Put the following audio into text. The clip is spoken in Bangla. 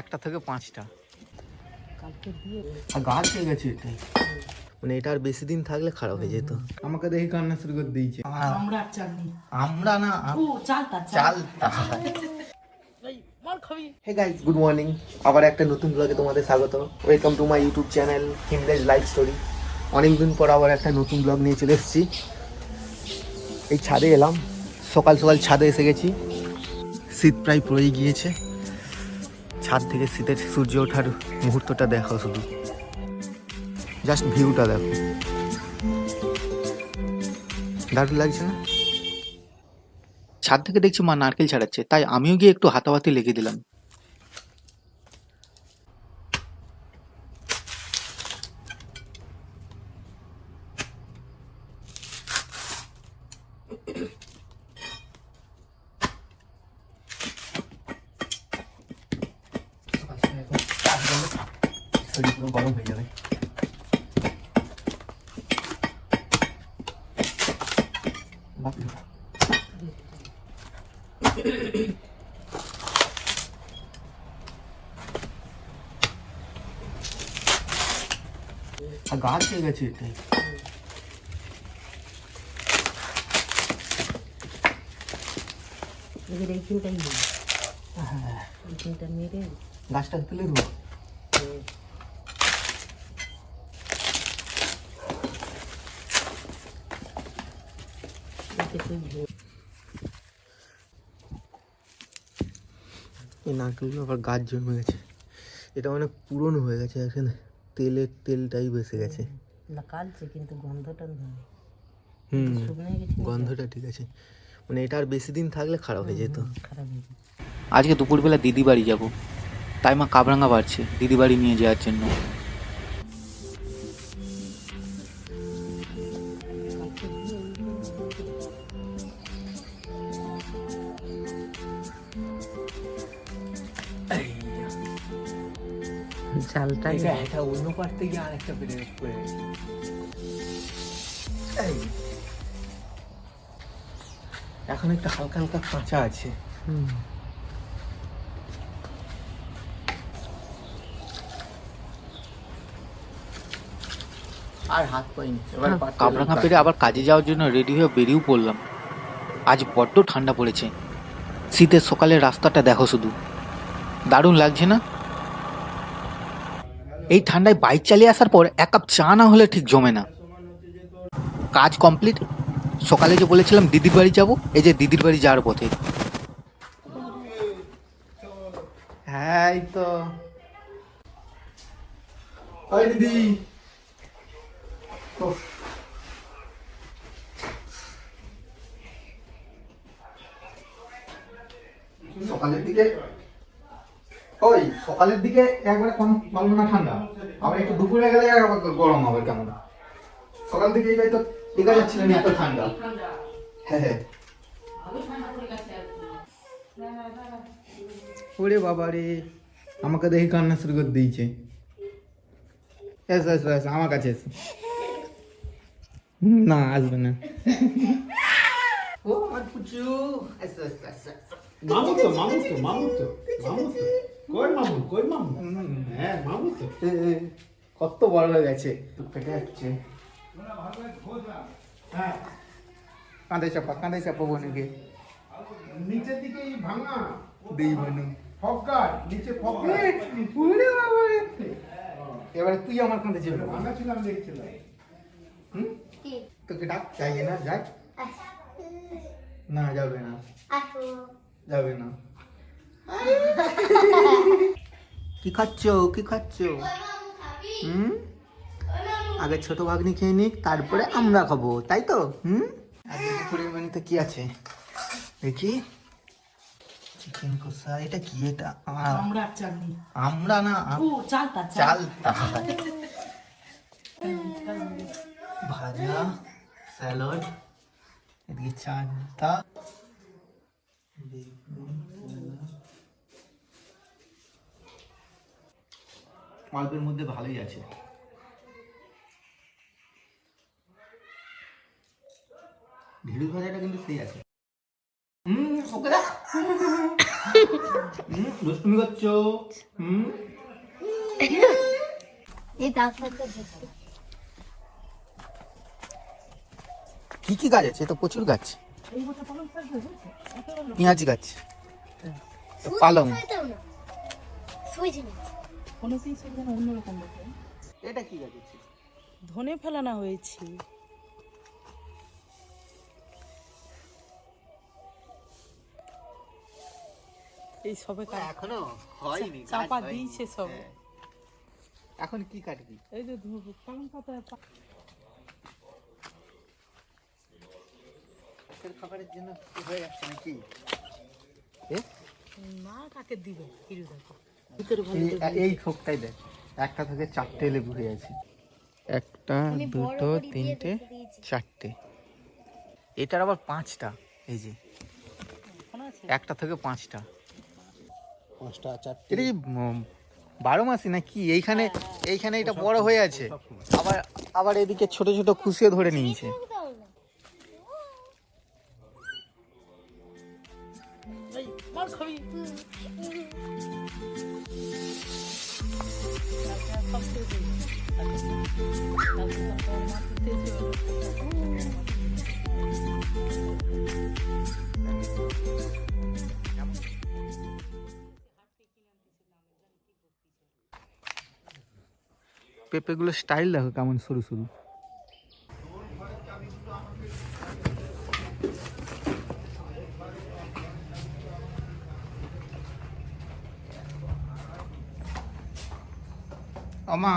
একটা থেকে পাঁচটা। কালকে দিয়ে গাছ হয়ে গেছে এটা। মানে এটা আর বেশি দিন থাকলে খারাপ হয়ে যেত। আমাকে দেখি কান্না শুরু করে দিয়েছে। আমরা না ও চাল। তার হে গাইস গুড মর্নিং আবার একটা নতুন ব্লগে তোমাদের স্বাগত। Welcome to my YouTube channel হিমলেজ life story অনেকদিন পর আবার একটা নতুন ব্লগ নিয়ে চলে এসেছি। এই ছাদে এলাম। সকাল সকাল ছাদে এসে গেছি। শীত প্রায় পড়েই গিয়েছে। ছাদ থেকে শীতের সূর্য ওঠার মুহূর্তটা দেখো শুধু। জাস্ট ভিউটা দেখো। দারুণ লাগছে না? ছাদ থেকে দেখছি মা নারকেল ছাড়াচ্ছে, তাই আমিও গিয়ে একটু হাতাহাতি লেগে দিলাম। শরীর পুরো গরম হয়ে যাবে বাপরে বাপ। আর গাছ হয়ে গেছে এটাই এদের এইখানটাই নেই এইখানটা মেরে গাছটা তুলে দেবো এই নারকেলগুলো আবার গাছ জন্মে গেছে। এটা অনেক পুরনো হয়ে গেছে এখানে তেলের তেলটাই বেসে গেছে। কালছে কিন্তু গন্ধটা হুম? গন্ধটা ঠিক আছে। মানে এটা আর বেশি দিন থাকলে খারাপ হয়ে যেত। হয়ে আজকে দুপুরবেলা দিদি বাড়ি যাব। তাই মা কাবরাঙ্গা বাড়ছে। দিদি বাড়ি নিয়ে যাওয়ার জন্য। চালটা এটা অন্য পাশ থেকে আর একটা বেড়ে এই। এখন একটা হালকা হালকা কাঁচা আছে। হুম। আর হাত পাইনি এবার কাবরাঙ্গা পেরে আবার কাজে যাওয়ার জন্য রেডি হয়ে বেরিয়েও পড়লাম। আজ বড্ড ঠান্ডা পড়েছে। শীতের সকালের রাস্তাটা দেখো শুধু। দারুণ লাগছে না? এই ঠান্ডায় বাইক চালিয়ে আসার পর এক কাপ চা না হলে ঠিক জমে না। কাজ কমপ্লিট। সকালে যে বলেছিলাম দিদির বাড়ি যাব, এই যে দিদির বাড়ি যাওয়ার পথে। হ্যাঁ তো। সকালের দিকে ওই সকালের দিকে একবারে কম কম না ঠান্ডা। আবার একটু দুপুরে গেলে আবার গরম হবে কেমন? সকাল থেকে এই তো টিকা যাচ্ছিল না এত ঠান্ডা। হ্যাঁ হ্যাঁ। ওরে বাবা রে আমাকে দেখি কান্না শুরু করে দিয়েছে। এসো এসো এসো আমার কাছে এসো। না আসবে না। ও আমার পুচু। এসো এসো এসো এসো। মামুতো মামুতো মামুতো মামুতো। কই মামু কই মামু? হ্যাঁ মামুতো এ, এ, কত বড় হয়ে গেছে। ফেটে যাচ্ছে হ্যাঁ। কাঁদে চাপা কাঁদে চাপা বোনকে। নিচের দিকে এই ভাঙা। দিই বোনু। ফকগার নিচে ফকগার ওরে বাবা এবারে তুই আমার কাঁধে চেপে। ভাঙা ছিলাম দেখছিলাম। হুম? তোকে ডাক চাইয়ে না যাক না যাবে না। যাবে না। কি খাচ্ছ? কি খাচ্ছ? হুম? আগে ছোট ভাগ্নি খেয়ে নিক তারপরে আমরা খাব তাই তো? হুম? আজকে দুপুরের মেনুতে কি আছে? দেখি। চিকেন কষা এটা কি এটা? আমরা চাটনি আমরা না ও চাল। তার চাল ভাজা স্যালাড এদিকে চালটা বেগুন, অল্পের মধ্যে ভালোই আছে। ঢেঁড়ুস ভাজাটা কিন্তু সেই আছে। হুম ওকে দা হুম, দুষ্টুমি করছ। হুম। এই ডাক্তারটা ধরতে কি কি গাছ আছে? তো প্রচুর গাছ। পেঁয়াজি গাছ। পালং। কোনো কিছু যেন অন্যরকম দেখে। এটা কি গাছ ধনে ফেলানো হয়েছে। এই সবে এখনও হয়নি চাপা দিয়েছে সবে। হ্যাঁ। এখন কি কাটবি? এই যে পালং পাতা খাবারের জন্য হয়ে যাচ্ছে নাকি? এ? না কাকে দিবে? কিরু দেখো। এই- থোকটাই দেখ। একটা থেকে চারটে লেবু হয়ে আছে। একটা দুটো তিনটে চারটে। এটার আবার পাঁচটা এই যে। একটা থেকে পাঁচটা। পাঁচটা চারটে। এটা কি বারো মাসি না কি এইখানে এইখানে এটা বড় হয়ে আছে। আবার আবার এদিকে ছোট ছোট খুশিও ধরে নিয়েছে। পেঁপেগুলো স্টাইল দেখো কেমন সরু সরু। আমা